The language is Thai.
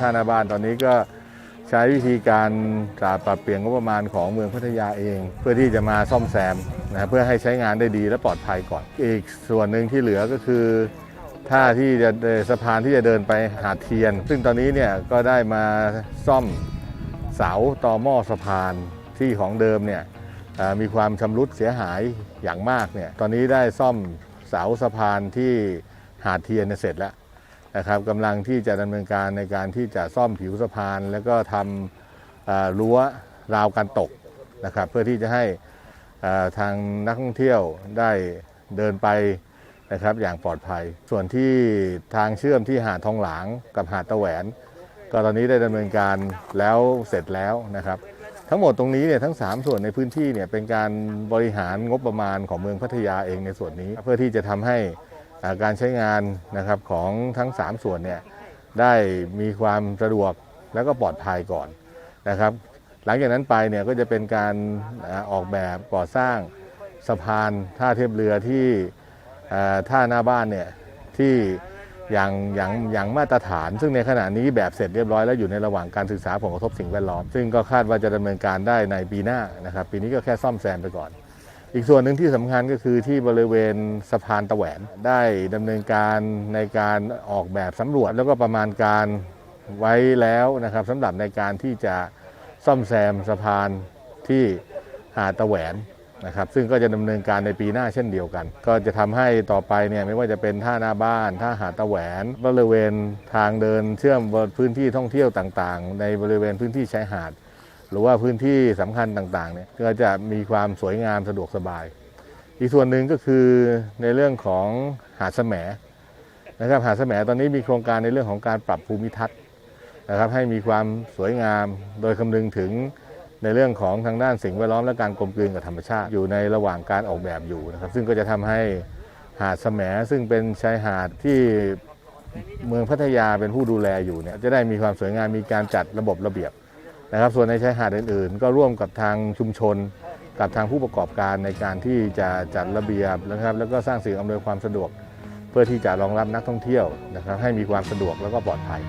ท่าหน้าบ้านตอนนี้ก็ใช้วิธีการปรับเปลี่ยนงบประมาณของเมืองพัทยาเอง เพื่อที่จะมาซ่อมแซมนะเพื่อให้ใช้งานได้ดีและปลอดภัยก่อน อีกส่วนหนึ่งที่เหลือก็คือท่าที่จะเดินสะพานที่จะเดินไปหาดเทียน ซึ่งตอนนี้เนี่ยก็ได้มาซ่อมเสาต่อหม้อสะพานที่ของเดิมเนี่ยมีความชำรุดเสียหายอย่างมากเนี่ยตอนนี้ได้ซ่อมเสาสะพานที่หาดเทียนเสร็จแล้ว นะครับกำลังที่จะดำเนินการในการที่จะซ่อมผิวสะพาน แล้วก็ทำรั้วราวการตกนะครับ เพื่อที่จะให้ทางนักท่องเที่ยวได้เดินไปนะครับอย่างปลอดภัย ส่วนที่ทางเชื่อมที่หาดทองหลางกับหาดตะแหวน ก็ตอนนี้ได้ดำเนินการแล้วเสร็จแล้วนะครับ ทั้งหมดตรงนี้เนี่ยทั้ง 3 ส่วนในพื้นที่เนี่ยเป็นการบริหารงบประมาณของเมืองพัทยาเองในส่วนนี้ เพื่อที่จะทำให้ การใช้งานนะครับของทั้ง 3 ส่วนเนี่ยได้มีความสะดวกแล้วก็ปลอดภัยก่อนนะครับ หลังจากนั้นไปเนี่ยก็จะเป็นการออกแบบก่อสร้างสะพานท่าเทียบเรือที่ท่าหน้าบ้านเนี่ยที่อย่างอย่างอย่างมาตรฐาน ซึ่งในขณะนี้แบบเสร็จเรียบร้อยแล้วอยู่ในระหว่างการศึกษาผลกระทบสิ่งแวดล้อม ซึ่งก็คาดว่าจะดำเนินการได้ในปีหน้านะครับ ปีนี้ก็แค่ซ่อมแซมไปก่อน อีกส่วนหนึ่งที่สำคัญก็คือที่บริเวณสะพานตะแหวนได้ดำเนินการในการออกแบบสำรวจแล้วก็ประมาณการไว้แล้วนะครับสำหรับในการที่จะซ่อมแซมสะพานที่หาดตะแหวนนะครับซึ่งก็จะดำเนินการในปีหน้าเช่นเดียวกัน ก็จะทำให้ต่อไปเนี่ยไม่ว่าจะเป็นท่าหน้าบ้านท่าหาดตะแหวนบริเวณทางเดินเชื่อมพื้นที่ท่องเที่ยวต่างๆ ในบริเวณพื้นที่ชายหาด หรือว่าพื้นที่สำคัญต่างๆเนี่ยก็จะมีความสวยงามสะดวกสบาย อีกส่วนหนึ่งก็คือในเรื่องของหาดแสมนะครับหาดแสมตอนนี้มีโครงการในเรื่องของการปรับภูมิทัศน์นะครับให้มีความสวยงามโดยคำนึงถึงในเรื่องของทางด้านสิ่งแวดล้อมและการกลมกลืนกับธรรมชาติอยู่ในระหว่างการออกแบบอยู่นะครับซึ่งก็จะทำให้หาดแสมซึ่งเป็นชายหาดที่เมืองพัทยาเป็นผู้ดูแลอยู่เนี่ยจะได้มีความสวยงามมีการจัดระบบระเบียบ นะครับ ส่วนในชายหาดอื่น ๆ ก็ร่วมกับทางชุมชน กับทางผู้ประกอบการในการที่จะจัดระเบียบนะครับ แล้วก็สร้างสิ่งอำนวยความสะดวก เพื่อที่จะรองรับนักท่องเที่ยวนะครับ ให้มีความสะดวกแล้วก็ปลอดภัย